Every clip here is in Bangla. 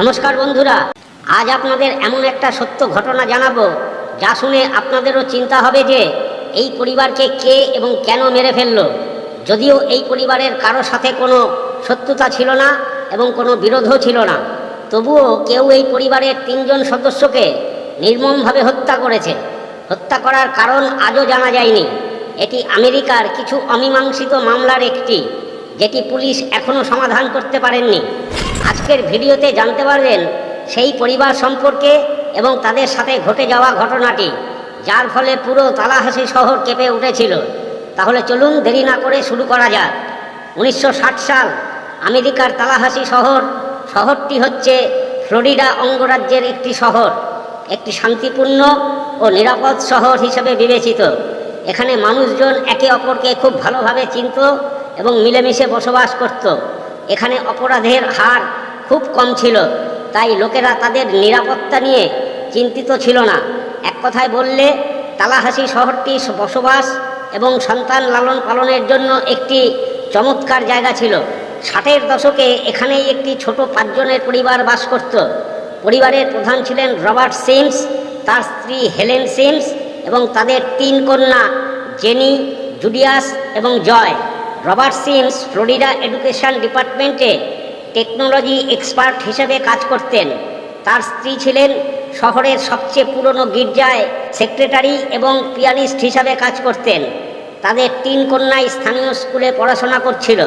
নমস্কার বন্ধুরা, আজ আপনাদের এমন একটা সত্য ঘটনা জানাব, যা শুনে আপনাদেরও চিন্তা হবে যে, এই পরিবারকে কে এবং কেন মেরে ফেলল? যদিও এই পরিবারের কারও সাথে কোনো শত্রুতা ছিল না এবং কোনো বিরোধও ছিল না, তবুও কেউ এই পরিবারের তিনজন সদস্যকে নির্মমভাবে হত্যা করেছে। হত্যা করার কারণ আজও জানা যায়নি। এটি আমেরিকার কিছু অমীমাংসিত মামলার একটি, যেটি পুলিশ এখনও সমাধান করতে পারেননি। আজকের ভিডিওতে জানতে পারবেন সেই পরিবার সম্পর্কে এবং তাদের সাথে ঘটে যাওয়া ঘটনাটি, যার ফলে পুরো তালাহাসি শহর কেঁপে উঠেছিল। তাহলে চলুন দেরি না করে শুরু করা যাক। উনিশশো ষাট সাল, আমেরিকার তালাহাসি শহর, শহরটি হচ্ছে ফ্লোরিডা অঙ্গরাজ্যের একটি শহর, একটি শান্তিপূর্ণ ও নিরাপদ শহর হিসেবে বিবেচিত। এখানে মানুষজন একে অপরকে খুব ভালোভাবে চিনত এবং মিলেমিশে বসবাস করত। এখানে অপরাধের হার খুব কম ছিল। তাই লোকেরা তাদের নিরাপত্তা নিয়ে চিন্তিত ছিল না। এক কথায় বললে, তালাহাসি শহরটি বসবাস এবং সন্তান লালন পালনের জন্য একটি চমৎকার জায়গা ছিল। ষাটের দশকে এখানেই একটি ছোট পাঁচজনের পরিবার বাস করত। পরিবারের প্রধান ছিলেন রবার্ট সিমস, তার স্ত্রী হেলেন সিমস এবং তাদের তিন কন্যা জেনি, জুডিয়াস এবং Joy. Robert Sims Florida education ডিপার্টমেন্টে টেকনোলজি এক্সপার্ট হিসেবে কাজ করতেন। তার স্ত্রী ছিলেন শহরের সবচেয়ে পুরনো গির্জায় সেক্রেটারি এবং পিয়ানিস্ট হিসাবে কাজ করতেন। তাদের তিন কন্যাই স্থানীয় স্কুলে পড়াশোনা করছিল।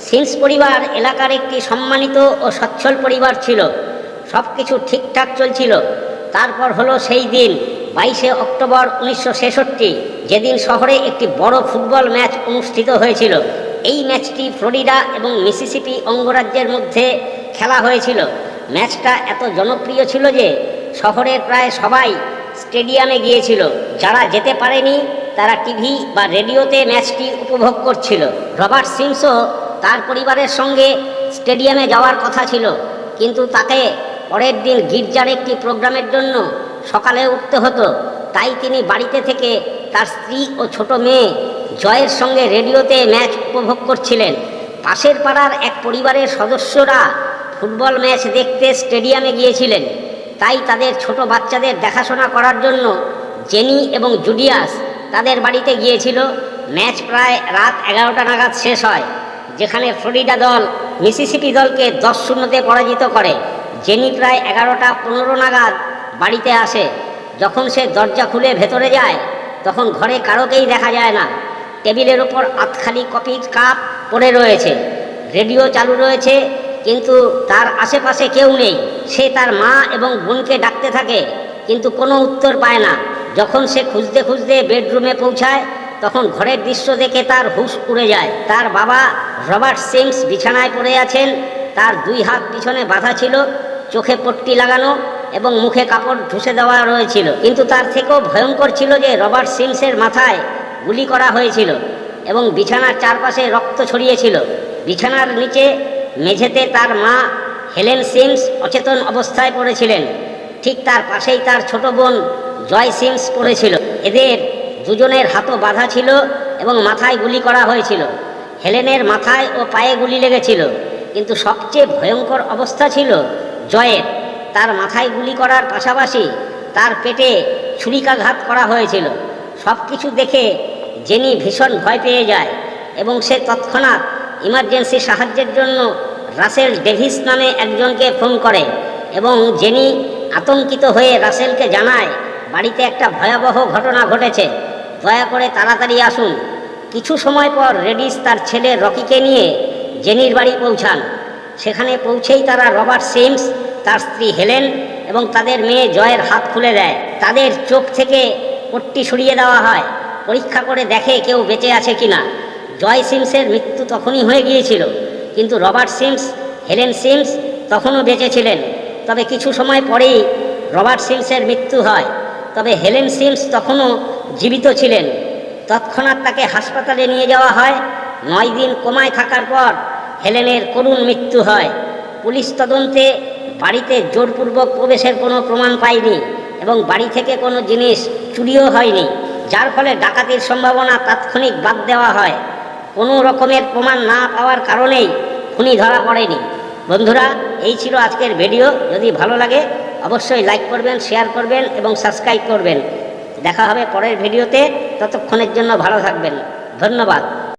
সিন্স পরিবার এলাকার একটি সম্মানিত ও সচ্ছল পরিবার ছিল। সব কিছু ঠিকঠাক চলছিল। তারপর হলো সেই দিন, বাইশে অক্টোবর উনিশশো ছেষট্টি, যেদিন শহরে একটি বড় ফুটবল ম্যাচ অনুষ্ঠিত হয়েছিল। এই ম্যাচটি ফ্লোরিডা এবং মিসিসিপি অঙ্গরাজ্যের মধ্যে খেলা হয়েছিল। ম্যাচটা এত জনপ্রিয় ছিল যে শহরের প্রায় সবাই স্টেডিয়ামে গিয়েছিল। যারা যেতে পারেনি, তারা টিভি বা রেডিওতে ম্যাচটি উপভোগ করছিল। রবার্ট সিমসও তার পরিবারের সঙ্গে স্টেডিয়ামে যাওয়ার কথা ছিল। কিন্তু তাকে পরের দিন গির্জার একটি প্রোগ্রামের জন্য সকালে উঠতে হতো। তাই তিনি বাড়িতে থেকে তার স্ত্রী ও ছোট মেয়ে জয়ের সঙ্গে রেডিওতে ম্যাচ উপভোগ করছিলেন। পাশের পাড়ার এক পরিবারের সদস্যরা ফুটবল ম্যাচ দেখতে স্টেডিয়ামে গিয়েছিলেন। তাই তাদের ছোট বাচ্চাদের দেখাশোনা করার জন্য জেনি এবং জুডিয়াস তাদের বাড়িতে গিয়েছিল। ম্যাচ প্রায় রাত এগারোটা নাগাদ শেষ হয়, যেখানে ফ্লোরিডা দল মিসিসিপি দলকে দশ শূন্যতে পরাজিত করে। জেনি প্রায় এগারোটা পনেরো নাগাদ বাড়িতে আসে। যখন সে দরজা খুলে ভেতরে যায়, তখন ঘরে কারোকেই দেখা যায় না। টেবিলের ওপর আতখালি কপির কাপ পড়ে রয়েছে। রেডিও চালু রয়েছে, কিন্তু তার আশেপাশে কেউ নেই। সে তার মা এবং বোনকে ডাকতে থাকে, কিন্তু কোনো উত্তর পায় না। যখন সে খুঁজতে খুঁজতে বেডরুমে পৌঁছায়, তখন ঘরের দৃশ্য দেখে তার হুশ উড়ে যায়। তার বাবা রবার্ট সিমস বিছানায় পড়ে আছেন। তার দুই হাত পিছনে বাঁধা ছিল, চোখে পট্টি লাগানো এবং মুখে কাপড় ঢুসে দেওয়া রয়েছিল। কিন্তু তার থেকেও ভয়ঙ্কর ছিল যে রবার্ট সিমসের মাথায় গুলি করা হয়েছিল এবং বিছানার চারপাশে রক্ত ছড়িয়েছিল। বিছানার নিচে মেঝেতে তার মা হেলেন সিমস অচেতন অবস্থায় পড়েছিলেন। ঠিক তার পাশেই তার ছোট বোন জয় সিমস পড়েছিল। এদের দুজনের হাতও বাঁধা ছিল এবং মাথায় গুলি করা হয়েছিল। হেলেনের মাথায় ও পায়ে গুলি লেগেছিল। কিন্তু সবচেয়ে ভয়ঙ্কর অবস্থা ছিল জয়ের। তার মাথায় গুলি করার পাশাপাশি তার পেটে ছুরিকাঘাত করা হয়েছিল। সব কিছু দেখে জেনি ভীষণ ভয় পেয়ে যায় এবং সে তৎক্ষণাৎ ইমার্জেন্সি সাহায্যের জন্য রাসেল ডেভিস নামে একজনকে ফোন করে এবং জেনি আতঙ্কিত হয়ে রাসেলকে জানায়, বাড়িতে একটা ভয়াবহ ঘটনা ঘটেছে। দয়া করে তাড়াতাড়ি আসুন। কিছু সময় পর রেডিস তার ছেলে রকিকে নিয়ে জেনির বাড়ি পৌঁছান। সেখানে পৌঁছেই তারা রবার্ট সিমস, তার স্ত্রী হেলেন এবং তাদের মেয়ে জয়ের হাত খুলে দেয়। তাদের চোখ থেকে পট্টি সরিয়ে দেওয়া হয়। পরীক্ষা করে দেখে কেউ বেঁচে আছে কিনা। জয় সিমসের মৃত্যু তখনই হয়ে গিয়েছিল, কিন্তু রবার্ট সিমস, হেলেন সিমস তখনও বেঁচে ছিলেন। তবে কিছু সময় পরেই রবার্ট সিমসের মৃত্যু হয়। তবে হেলেন সিমস তখনও জীবিত ছিলেন। তৎক্ষণাৎ তাকে হাসপাতালে নিয়ে যাওয়া হয়। নয় দিন কোমায় থাকার পর হেলেনের করুণ মৃত্যু হয়। পুলিশ তদন্তে বাড়িতে জোরপূর্বক প্রবেশের কোনো প্রমাণ পায়নি এবং বাড়ি থেকে কোনো জিনিস চুরিও হয়নি। যার ফলে ডাকাতির সম্ভাবনা তাৎক্ষণিক বাদ দেওয়া হয়। কোনো রকমের প্রমাণ না পাওয়ার কারণেই খুনি ধরা পড়েনি। বন্ধুরা, এই ছিল আজকের ভিডিও। যদি ভালো লাগে, অবশ্যই লাইক করবেন, শেয়ার করবেন এবং সাবস্ক্রাইব করবেন। দেখা হবে পরের ভিডিওতে। ততক্ষণের জন্য ভালো থাকবেন। ধন্যবাদ।